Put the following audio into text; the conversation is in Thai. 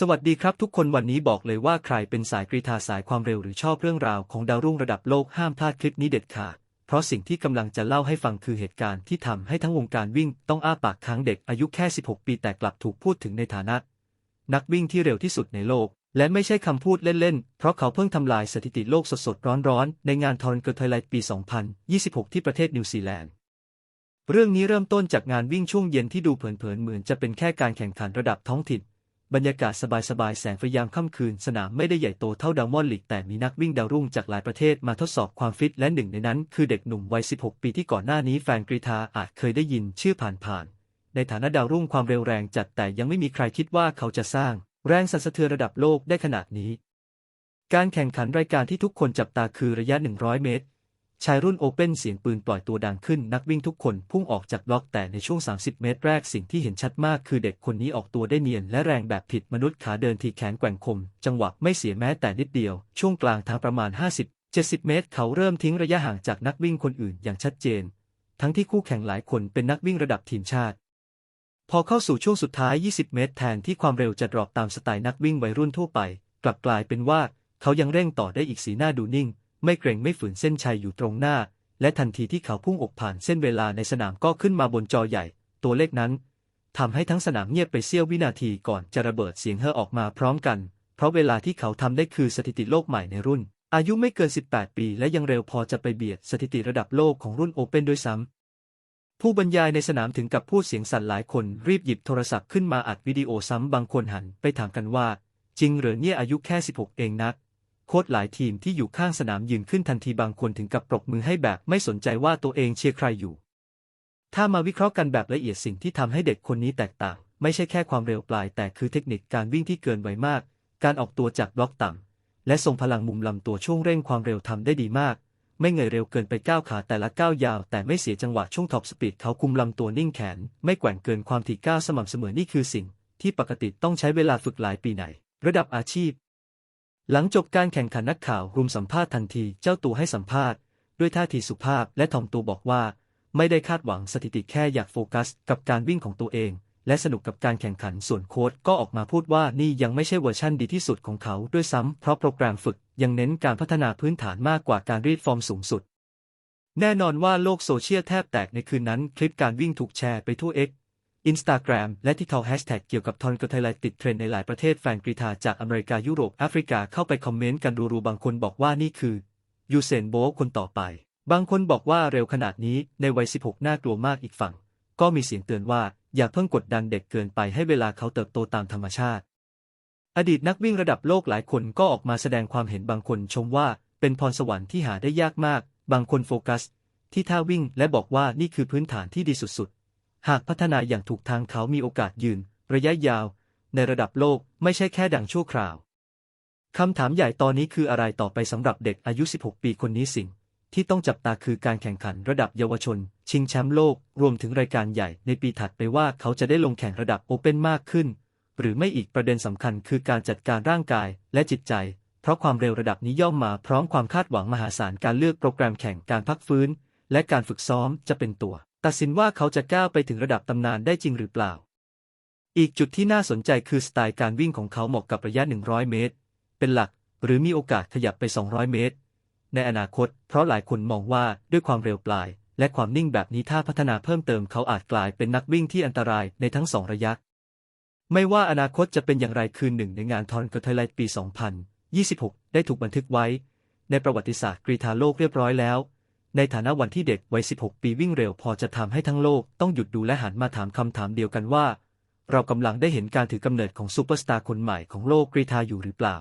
สวัสดีครับทุกคนวันนี้บอกเลยว่าใครเป็นสายกรีฑาสายความเร็วหรือชอบเรื่องราวของดาวรุ่งระดับโลกห้ามพลาดคลิปนี้เด็ดขาด เพราะสิ่งที่กำลังจะเล่าให้ฟังคือเหตุการณ์ที่ทำให้ทั้งวงการวิ่งต้องอ้าปากค้างเด็กอายุแค่ 16 ปีแต่กลับถูกพูดถึงในฐานะ นักวิ่งที่เร็วที่สุดในโลก และไม่ใช่คำพูดเล่นๆ เพราะเขาเพิ่งทำลายสถิติโลกสดๆร้อนๆ ในงานทอร์นเกิร์ไทยไลท์ปี 2026 ที่ประเทศนิวซีแลนด์เรื่องนี้เริ่มต้นจากงานวิ่งช่วงเย็นที่ดูเผินๆเหมือนจะเป็นแค่การแข่งขันระดับท้องถิ่น บรรยากาศสบายๆ แสงไฟยามค่ำคืน สนามไม่ได้ใหญ่โตเท่าดาวมอนลีก แต่มีนักวิ่งดาวรุ่งจากหลายประเทศมาทดสอบความฟิต และหนึ่งในนั้นคือเด็กหนุ่มวัย 16 ปีที่ก่อนหน้านี้แฟนกรีฑาอาจเคยได้ยินชื่อผ่านๆ ในฐานะดาวรุ่งความเร็วแรงจัดแต่ยังไม่มีใครคิดว่าเขาจะสร้าง แรงสั่นสะเทือนระดับโลกได้ขนาดนี้ การแข่งขันรายการที่ทุกคนจับตาคือระยะ 100 เมตร ชายรุ่นโอเพ่นเสียงปืนปล่อยตัวดังขึ้นนักวิ่งทุกคนพุ่งออกจากบล็อกแต่ในช่วง 30 เมตรแรกสิ่งที่เห็นชัดมากคือเด็กคนนี้ออกตัวได้เนียนและแรงแบบผิดมนุษย์ขาเดินทีแขนแกว่งคม จังหวะไม่เสียแม้แต่นิดเดียว ช่วงกลางทางประมาณ 50-70 เมตร เขาเริ่มทิ้งระยะห่างจากนักวิ่งคนอื่นอย่างชัดเจน ทั้งที่คู่แข่งหลายคนเป็นนักวิ่งระดับทีมชาติ พอเข้าสู่ช่วงสุดท้าย 20 เมตร แทนที่ความเร็วจะดรอปตามสไตล์นักวิ่งวัยรุ่นทั่วไป กลับกลายเป็นว่าเขายังเร่งต่อได้อีกสีหน้าดูนิ่ง ไม่เกรงไม่ฝืนเส้นชัยอยู่ตรงหน้า และทันทีที่เขาพุ่งอกผ่านเส้นเวลาในสนามก็ขึ้นมาบนจอใหญ่ ตัวเลขนั้นทำให้ทั้งสนามเงียบไปเสี้ยววินาทีก่อนจะระเบิดเสียงเฮ่อออกมาพร้อมกัน เพราะเวลาที่เขาทำได้คือสถิติโลกใหม่ในรุ่น อายุไม่เกิน 18 ปี และยังเร็วพอจะไปเบียดสถิติระดับโลกของรุ่นโอเพ่นด้วยซ้ำผู้บรรยายในสนามถึงกับพูดเสียงสั่นหลายคนรีบหยิบโทรศัพท์ขึ้นมาอัดวิดีโอซ้ำบางคนหันไปถามกันว่า จริงเหรือเนี่ยอายุแค่ 16 เองนัก โค้ชหลายทีมที่อยู่ข้างสนามยืนขึ้นทันทีบางคนถึงกับปรบมือให้แบบไม่สนใจว่าตัวเองเชียร์ใครอยู่ ถ้ามาวิเคราะห์กันแบบละเอียดสิ่งที่ทำให้เด็กคนนี้แตกต่าง ไม่ใช่แค่ความเร็วปลาย แต่คือเทคนิคการวิ่งที่เกินไวมาก การออกตัวจากบล็อกต่ำและทรงพลังมุมลำตัวช่วงเร่งความเร็วทำได้ดีมาก ไม่เงยเร็วเกินไปก้าวขาแต่ละก้าวยาว แต่ไม่เสียจังหวะช่วงท็อปสปีดเขาคุมลำตัวนิ่งแขน ไม่แกว่งเกินความถี่ก้าวสม่ำเสมอนี่คือสิ่ง ที่ปกติต้องใช้เวลาฝึกหลายปีไหน ระดับอาชีพ หลังจบการแข่งขันนักข่าวรุมสัมภาษณ์ทันทีเจ้าตัวให้สัมภาษณ์ ด้วยท่าทีสุภาพและถ่อมตัวบอกว่า ไม่ได้คาดหวังสถิติแค่อยากโฟกัส กับการวิ่งของตัวเอง และสนุกกับการแข่งขันส่วนโค้ชก็ออกมาพูดว่านี่ยังไม่ใช่เวอร์ชั่นดีที่สุดของเขาด้วยซ้ำเพราะโปรแกรมฝึกยังเน้นการพัฒนาพื้นฐานมากกว่าการรีดฟอร์มสูงสุด แน่นอนว่าโลกโซเชียลแทบแตกในคืนนั้น คลิปการวิ่งถูกแชร์ไปทั่ว X Instagram และที่เทอแฮชแท็กเกี่ยวกับทอนกไทยไลติดเทรนในหลายประเทศแฟนกรีฑาจากอเมริกายุโรปแอฟริกาเข้าไปคอมเมนต์กันรูๆบางคนบอกว่านี่คือยูเซนโบลต์คนต่อไป บางคนบอกว่าเร็วขนาดนี้ในวัย 16 น่ากลัวมากอีกฝั่ง ก็มีเสียงเตือนว่าอย่าเพิ่งกดดันเด็กเกินไปให้เวลาเขาเติบโตตามธรรมชาติ อดีตนักวิ่งระดับโลกหลายคนก็ออกมาแสดงความเห็นบางคนชมว่าเป็นพรสวรรค์ที่หาได้ยากมาก บางคนโฟกัส ที่ท่าวิ่งและบอกว่านี่คือพื้นฐานที่ดีสุด หากพัฒนาอย่างถูกทางเขามีโอกาสยืน ระยะยาว ในระดับโลกไม่ใช่แค่ดังชั่วคราว คำถามใหญ่ตอนนี้คืออะไรต่อไปสำหรับเด็กอายุ 16 ปีคนนี้สิ่ง ที่ต้องจับตาคือการแข่งขันระดับเยาวชน ชิงแชมป์โลก รวมถึงรายการใหญ่ในปีถัดไปว่าเขาจะได้ลงแข่งระดับโอเพ่นมากขึ้น หรือไม่อีกประเด็นสำคัญคือการจัดการร่างกายและจิตใจ เพราะความเร็วระดับนี้ย่อมมาพร้อมความคาดหวังมหาศาลการเลือกโปรแกรมแข่งการพักฟื้น และการฝึกซ้อมจะเป็นตัว ตัดสินว่าเขาจะก้าวไปถึงระดับตำนานได้จริงหรือเปล่า อีกจุดที่น่าสนใจคือสไตล์การวิ่งของเขาเหมาะกับระยะ 100 เมตร เป็นหลัก หรือมีโอกาสขยับไป 200 เมตร ในอนาคต เพราะหลายคนมองว่าด้วยความเร็วปลาย และความนิ่งแบบนี้ถ้าพัฒนาเพิ่มเติมเขาอาจกลายเป็นนักวิ่งที่อันตรายในทั้งสองระยะ ไม่ว่าอนาคตจะเป็นอย่างไรคืนหนึ่งในงานทอนกร์ไทยไลท์ปี 2026 ได้ถูกบันทึกไว้ ในประวัติศาสตร์กรีฑาโลกเรียบร้อยแล้ว ในฐานะวันที่เด็กวัย 16 ปีวิ่งเร็วพอจะทำให้ทั้งโลกต้องหยุดดูและหันมาถามคำถามเดียวกันว่า เรากำลังได้เห็นการถือกำเนิดของซูเปอร์สตาร์คนใหม่ของโลกกรีธาอยู่หรือเปล่า